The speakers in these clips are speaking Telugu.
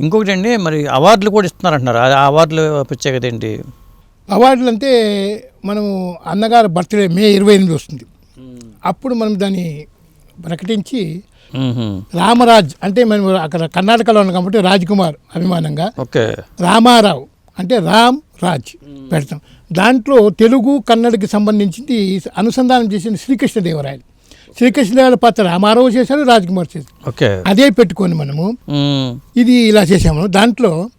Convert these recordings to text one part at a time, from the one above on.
ఇంకొకటి అండి మరి అవార్డులు కూడా ఇస్తున్నారంటున్నారు? ఆ అవార్డులు ప్రత్యేకత ఏంటి? అవార్డులు అంటే మనము అన్నగారు బర్త్డే మే ఇరవై ఎనిమిది వస్తుంది. అప్పుడు మనం దాన్ని ప్రకటించి. రామరాజ్ అంటే మనం అక్కడ కర్ణాటకలో ఉన్నాం కాబట్టి రాజ్ కుమార్ అభిమానంగా ఓకే. రామారావు అంటే రామ్ రాజ్ పెడతాం. దాంట్లో తెలుగు కన్నడకి సంబంధించింది అనుసంధానం చేసిన శ్రీకృష్ణదేవరాయలు. శ్రీకృష్ణదేవరాయల పాత్ర రామారావు చేశారు రాజ్ కుమార్ చేశారు. ఓకే. అదే పెట్టుకొని మనము. ఇది ఇలా చేసాము దాంట్లో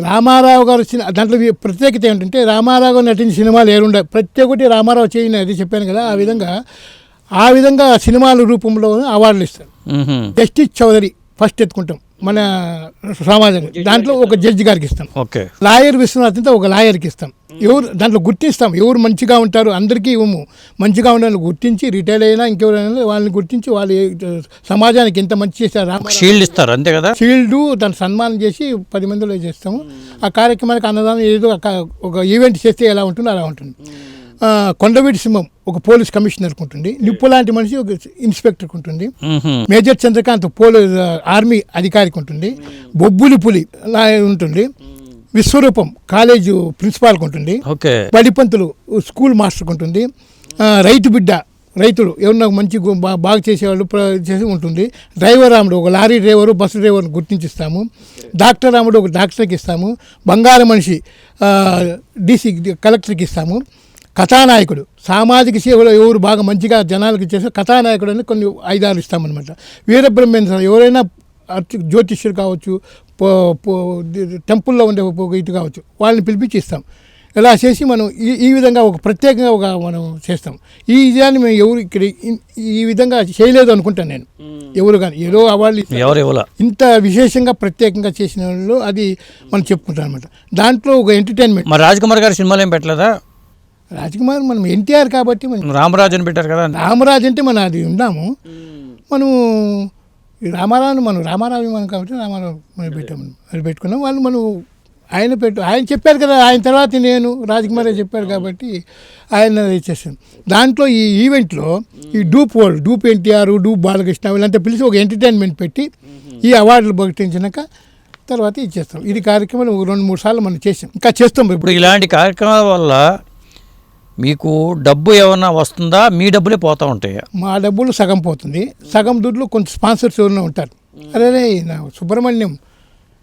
రామారావు గారు వచ్చిన దాంట్లో ప్రత్యేకత ఏంటంటే రామారావు గారు నటించిన సినిమాలు ఏరుండ ప్రతి ఒక్కటి రామారావు చేయని అది చెప్పాను కదా ఆ విధంగా ఆ విధంగా సినిమాల రూపంలో అవార్డులు ఇస్తారు. జస్టిస్ చౌదరి ఫస్ట్ ఎత్తుకుంటాం. మన సమాజం దాంట్లో ఒక జడ్జి గారికి ఇస్తాం. ఓకే. లాయర్ విశ్వనాథ్ అంటే ఒక లాయర్కి ఇస్తాం. ఎవరు దాంట్లో గుర్తిస్తాం. ఎవరు మంచిగా ఉంటారు అందరికీ ఇవ్వము. మంచిగా ఉండాలని గుర్తించి రిటైర్ అయినా ఇంకెవరైనా వాళ్ళని గుర్తించి వాళ్ళు సమాజానికి ఎంత మంచి చేశారు రామారావు షీల్డ్ ఇస్తారు అంతే కదా? షీల్డ్ దాన్ని సన్మానం చేసి పది మందిలో చేస్తాము. ఆ కార్యక్రమానికి అన్నదానం ఏదో ఒక ఒక ఈవెంట్ చేస్తే ఎలా ఉంటుందో అలా ఉంటుంది. కొండవీటి సింహం ఒక పోలీస్ కమిషనర్కి ఉంటుంది. నిప్పు లాంటి మనిషి ఒక ఇన్స్పెక్టర్కి ఉంటుంది. మేజర్ చంద్రకాంత్ పోలీస్ ఆర్మీ అధికారికి ఉంటుంది. బొబ్బులి పులి ఉంటుంది. విశ్వరూపం కాలేజు ప్రిన్సిపాల్కి ఉంటుంది. ఓకే. బడిపంతులు స్కూల్ మాస్టర్కి ఉంటుంది. రైతు బిడ్డ రైతులు ఎవరన్నా మంచి బాగా చేసేవాళ్ళు చేసి ఉంటుంది. డ్రైవర్ రాముడు ఒక లారీ డ్రైవరు బస్సు డ్రైవర్ని గుర్తించిస్తాము. డాక్టర్ రాముడు ఒక డాక్టర్కి ఇస్తాము. బంగారు మనిషి డీసీ కలెక్టర్కి ఇస్తాము. కథానాయకుడు. సామాజిక సేవలో ఎవరు బాగా మంచిగా జనాలకు చేసే కథానాయకుడు అని కొన్ని ఐదారు ఇస్తామన్నమాట. వీరబ్రహ్మేంద్ర ఎవరైనా అర్చ- జ్యోతిష్యుడు కావచ్చు పో- పో- టెంపుల్లో ఉండే ఇది కావచ్చు వాళ్ళని పిలిపించి ఇస్తాం ఇలా చేసి మనం ఈ ఈ విధంగా ఒక ప్రత్యేకంగా ఒక మనం చేస్తాం. ఈ విజయాన్ని మేము ఎవరు ఇక్కడ ఈ విధంగా చేయలేదు అనుకుంటాను నేను. ఎవరు కానీ ఏదో అవార్డు ఇస్తారు. ఎవరు ఇంత విశేషంగా ప్రత్యేకంగా చేసిన వాళ్ళు అది మనం చెప్పుకుంటాం అనమాట దాంట్లో ఒక ఎంటర్టైన్మెంట్ మరి రాజ్ కుమార్ గారి సినిమాలు ఏం పెట్టలేదా? రాజకుమార్ మనం ఎన్టీఆర్ కాబట్టి మనం రామరాజు అని పెట్టారు కదా. రామరాజు అంటే మనం అది ఉన్నాము మనము ఈ రామారావుని మనం రామారావు మనం కాబట్టి రామారావు మనం పెట్టాము. అది పెట్టుకున్నాం. వాళ్ళు మనం ఆయన పెట్టు ఆయన చెప్పారు కదా ఆయన తర్వాత నేను రాజకుమారే చెప్పారు కాబట్టి ఆయన ఇచ్చేసాను దాంట్లో ఈ ఈవెంట్లో ఈ dupe world dupe NTR dupe Balakrishna వీళ్ళంతా పిలిచి ఒక ఎంటర్టైన్మెంట్ పెట్టి ఈ అవార్డులు ప్రకటించినాక తర్వాత ఇచ్చేస్తాం ఇది కార్యక్రమం ఒక రెండు మూడు సార్లు మనం చేసాం ఇంకా చేస్తాం ఇప్పుడు ఇలాంటి కార్యక్రమాల వల్ల మీకు డబ్బు ఏమన్నా వస్తుందా? మీ డబ్బులే పోతూ ఉంటాయా? మా డబ్బులు సగం పోతుంది. సగం దుడ్లు కొంచెం స్పాన్సర్స్ ఎవరైనా ఉంటారు. అరే సుబ్రహ్మణ్యం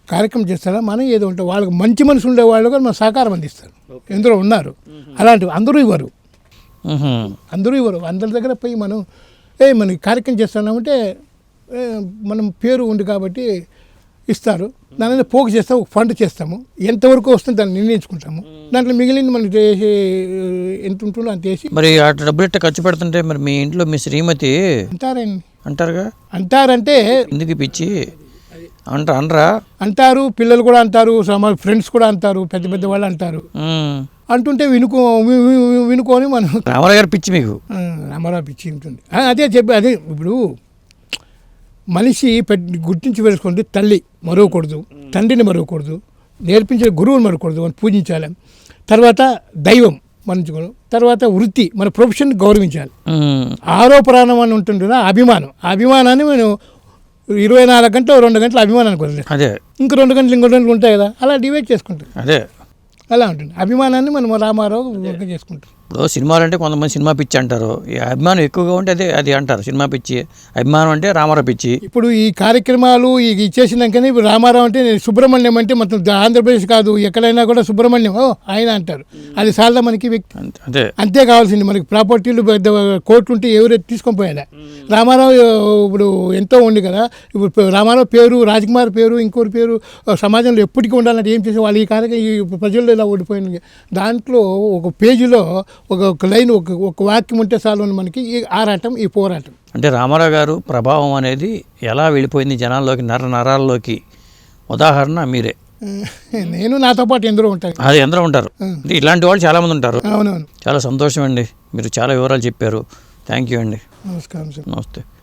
కార్యక్రమం చేస్తారా మనం ఏదో ఉంటాం. వాళ్ళకి మంచి మనసు ఉండే వాళ్ళు కూడా మన సహకారం అందిస్తారు. ఎందరో ఉన్నారు. అలాంటివి అందరూ ఇవ్వరు. అందరూ ఇవ్వరు. అందరి దగ్గర పోయి మనం ఏ మనం ఈ కార్యక్రమం చేస్తున్నామంటే ఏ, మనం పేరు ఉంది కాబట్టి ఇస్తారు. దాని మీద పోగు చేస్తాం ఒక ఫండ్ చేస్తాము. ఎంతవరకు వస్తుందో దాన్ని నిర్ణయించుకుంటాము. దాంట్లో మిగిలింది మనకి చేసే ఎంత ఉంటుందో అంత వేసి మరి అటు డబ్బులు ఇట్ట ఖర్చు పెడుతుంటే మరి మీ ఇంట్లో మీ శ్రీమతి అంటారండి. అంటారుగా? అంటారంటే ఎందుకు పిచ్చి? అంట అనరా? అంటారు పిల్లలు కూడా అంటారు ఫ్రెండ్స్ కూడా అంటారు పెద్ద పెద్ద వాళ్ళు అంటారు. అంటుంటే వినుకో వినుకొని మనం రామారావు గారు పిచ్చి మీకు. ఆ, రామారావు పిచ్చి ఉంటుంది. ఆ, అదే చెప్పి అదే ఇప్పుడు మనిషి పెట్టి గుర్తించి వేసుకుంటే తల్లి మరవకూడదు తండ్రిని మరవకూడదు నేర్పించిన గురువుని మరవకూడదు మనం పూజించాలి. తర్వాత దైవం మరించుకోవడం తర్వాత వృత్తి మన ప్రొఫెషన్ గౌరవించాలి. మ్మ్. ఆరో ప్రాణం అని ఉంటుంది కదా, అభిమానం. ఆ అభిమానాన్ని మనం ఇరవై నాలుగు గంటలు రెండు గంటల అభిమానానికి వదిలేస్తాం అదే. ఇంకో రెండు గంటలు ఇంకో రెండు గంటలు ఉంటాయి కదా అలా డివైడ్ చేసుకుంటాం. అదే. అలా ఉంటుంది. అభిమానాన్ని మనం రామారావు చేసుకుంటాం. ఇప్పుడు సినిమాలు అంటే కొంతమంది సినిమా పిచ్చి అంటారు. ఈ అభిమానం ఎక్కువగా ఉంటే అదే అది అంటారు. సినిమా పిచ్చి. అభిమానం అంటే రామారావు పిచ్చి. ఇప్పుడు ఈ కార్యక్రమాలు ఈ ఇచ్చేసినాకనే ఇప్పుడు రామారావు అంటే నేను సుబ్రహ్మణ్యం అంటే మొత్తం ఆంధ్రప్రదేశ్ కాదు ఎక్కడైనా కూడా సుబ్రహ్మణ్యం ఓ ఆయన అంటారు. అది చాలా మనకి వ్యక్తి అంతే- అంతే. కావాల్సింది మనకి. ప్రాపర్టీలు పెద్ద కోట్లు ఉంటే ఎవరు తీసుకొని పోయాలా రామారావు ఇప్పుడు ఎంతో ఉంది కదా ఇప్పుడు పే- రామారావు పేరు రాజకుమార్ పేరు ఇంకోరి పేరు ఆ, సమాజంలో ఎప్పటికీ ఉండాలంటే ఏం చేసే వాళ్ళు ఈ కార్యక్రమం ఈ ప్రజల్లో ఇలా ఓడిపోయింది దాంట్లో ఒక పేజీలో ఒక ఒక లైన్ ఒక ఒక వాక్యం ఉంటే చాలు మనకి. ఈ ఆరాటం ఈ పోరాటం. అంటే రామారావు గారు ప్రభావం అనేది ఎలా వెళ్ళిపోయింది జనాల్లోకి నర నరాల్లోకి? ఉదాహరణ మీరే. నేను నాతో పాటు ఎందరో ఉంటాను అది ఎందరో ఉంటారు. ఇలాంటి వాళ్ళు చాలామంది ఉంటారు. అవునవును. చాలా సంతోషం అండి. మీరు చాలా వివరాలు చెప్పారు. థ్యాంక్ యూ అండి. నమస్కారం సార్. నమస్తే.